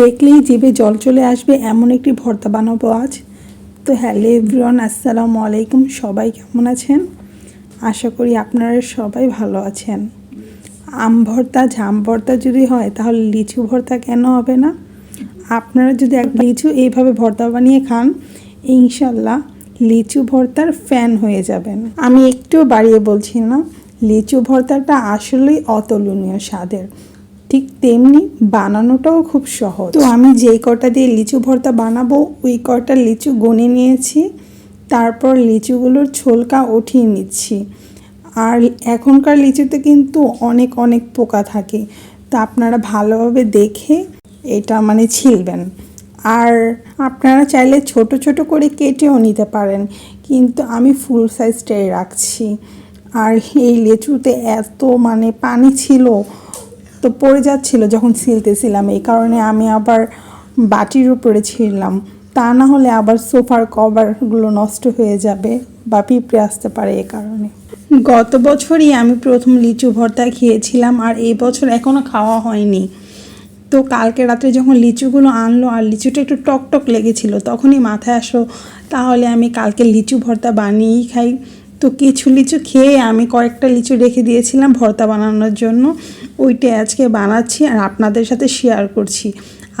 দেখলেই জিভে জল চলে আসবে, এমন একটি ভর্তা বানাবো আজ। তো হ্যালো এভরিওয়ান, আসসালামু আলাইকুম। সবাই কেমন আছেন? আশা করি আপনারা সবাই ভালো আছেন। আম ভর্তা, ঝাম ভর্তা যদি হয়, তাহলে লিচু ভর্তা কেন হবে না? আপনারা যদি এক লিচু এইভাবে ভর্তা বানিয়ে খান ইনশাল্লাহ লিচু ভর্তার ফ্যান হয়ে যাবেন। আমি একটু বাড়িয়ে বলছি না, লিচু ভর্তাটা আসলেই অতুলনীয় স্বাদের। ঠিক তেমনি বানানোটাও খুব সহজ। তো আমি যেই কটা দিয়ে লিচু ভর্তা বানাবো, ওই কটা লিচু গনে নিয়েছি, তারপর লিচুগুলোর ছোলকা উঠিয়ে নিচ্ছি। আর এখনকার লিচুতে কিন্তু অনেক অনেক পোকা থাকে। তা আপনারা ভালোভাবে দেখে এটা মানে ছিলবেন। আর আপনারা চাইলে ছোট ছোট করে কেটেও নিতে পারেন। কিন্তু আমি ফুল সাইজটাই রাখছি। আর এই লিচুতে এত মানে পানি ছিল তো পড়ে যাচ্ছিল যখন ছিলতেছিলাম এই কারণে আমি আবার বাটির উপরে ছিঁড়লাম। তা না হলে আবার সোফার কভারগুলো নষ্ট হয়ে যাবে বা পিঁপড়ে আসতে পারে এ কারণে। গত বছরই আমি প্রথম লিচু ভর্তা খেয়েছিলাম আর এই বছর এখনও খাওয়া হয়নি। তো কালকে রাত্রে যখন লিচুগুলো আনলো আর লিচুটা একটু টক টক লেগেছিল তখনই মাথায় আসো তাহলে আমি কালকে লিচু ভর্তা বানিয়েই খাই। তো কিছু লিচু খেয়ে আমি কয়েকটা লিচু রেখে দিয়েছিলাম ভর্তা বানানোর জন্য। ওইটা আজকে বানাচ্ছি আর আপনাদের সাথে শেয়ার করছি।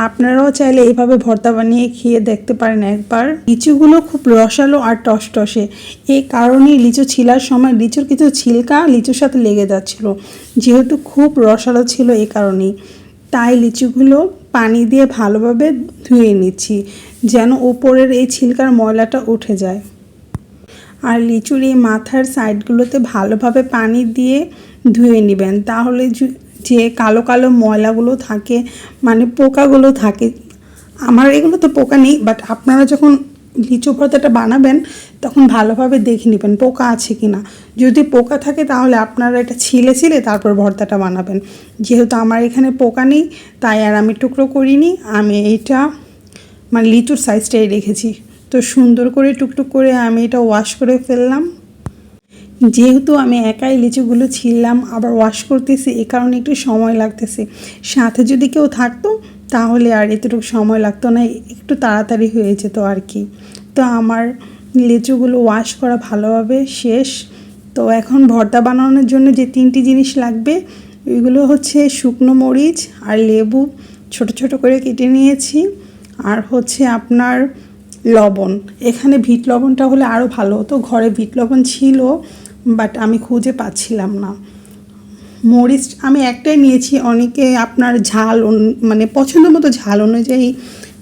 আপনারাও চাইলে এইভাবে ভর্তা বানিয়ে খেয়ে দেখতে পারেন একবার। লিচুগুলো খুব রসালো আর টসটসে। এই কারণেই লিচু ছিলার সময় লিচুর কিছু ছিলকা লিচুর সাথে লেগে যাচ্ছিল। যেহেতু খুব রসালো ছিল এই কারণেই। তাই লিচুগুলো পানি দিয়ে ভালোভাবে ধুয়ে নিচ্ছি, যেন ওপরের এই ছিলকার ময়লাটা উঠে যায়। আর লিচুর এই মাথার সাইডগুলোতে ভালোভাবে পানি দিয়ে ধুয়ে নেবেন, তাহলে যে- কালো কালো ময়লাগুলো থাকে মানে পোকাগুলো থাকে, আমার এগুলো তো পোকা নেই বাট আপনারা যখন লিচু ভর্তাটা বানাবেন, তখন ভালোভাবে দেখে নেবেন পোকা আছে কি না যদি পোকা থাকে তাহলে আপনারা এটা ছিলে ছিলে তারপর ভর্তাটা বানাবেন। যেহেতু আমার এখানে পোকা নেই, তাই আর আমি টুকরো করিনি, আমি এইটা মানে লিচুর সাইজটাই রেখেছি। তো সুন্দর করে টুকটুক করে আমি এটা ওয়াশ করে ফেললাম। যেহেতু আমি একাই লিচুগুলো ছিললাম আবার ওয়াশ করতেছি, এ কারণে একটু সময় লাগতেছে। সাথে যদি কেউ থাকতো, তাহলে আর এতটুকু সময় লাগতো না, একটু তাড়াতাড়ি হয়ে যেত আর কি। তো আমার লিচুগুলো ওয়াশ করা ভালোভাবে শেষ। তো এখন ভর্তা বানানোর জন্য যে তিনটি জিনিস লাগবে ওইগুলো হচ্ছে শুকনো মরিচ আর লেবু। ছোট ছোট করে কেটে নিয়েছি। আর হচ্ছে আপনার লবণ। এখানে ভিট লবণটা হলে আরও ভালো হতো। ঘরে ভিট লবণ ছিল বাট আমি খুঁজে পাচ্ছিলাম না। মরিচ আমি একটাই নিয়েছি, অনেকে আপনার ঝাল মানে পছন্দ মতো ঝাল অনুযায়ী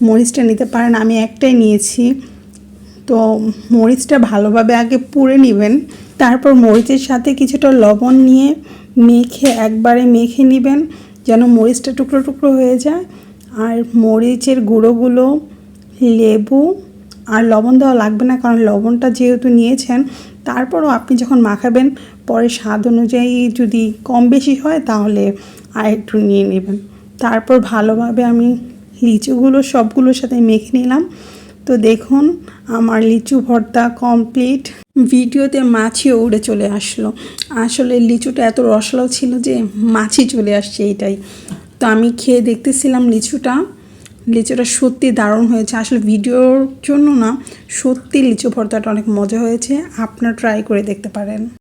মরিচটা নিতে পারেন, আমি একটাই নিয়েছি। তো মরিচটা ভালোভাবে আগে পুড়ে নেবেন, তারপর মরিচের সাথে কিছুটা লবণ নিয়ে মেখে, একবারে মেখে নেবেন, যেন মরিচটা টুকরো টুকরো হয়ে যায়। আর মরিচের গুঁড়োগুলো, লেবু আর লবণ দেওয়া লাগবে না, কারণ লবণটা যেহেতু নিয়েছেন, তারপরও আপনি যখন মাখাবেন, পরে স্বাদ অনুযায়ী যদি কম বেশি হয়, তাহলে আর একটু নিয়ে নেবেন। তারপর ভালোভাবে আমি লিচুগুলো সবগুলোর সাথে মেখে নিলাম। তো দেখুন, আমার লিচু ভর্তা কমপ্লিট। ভিডিওতে মাছিও উড়ে চলে আসলো। আসলে লিচুটা এত রসালো ছিল যে মাছি চলে আসছে এটাই। তো আমি খেয়ে দেখতেছিলাম লিচুটা। লিচুটা সত্যি দারুণ হয়েছে। আসলে ভিডিওর জন্য না সত্যি লিচু ভর্তাটা অনেক মজা হয়েছে। আপনারা ট্রাই করে দেখতে পারেন।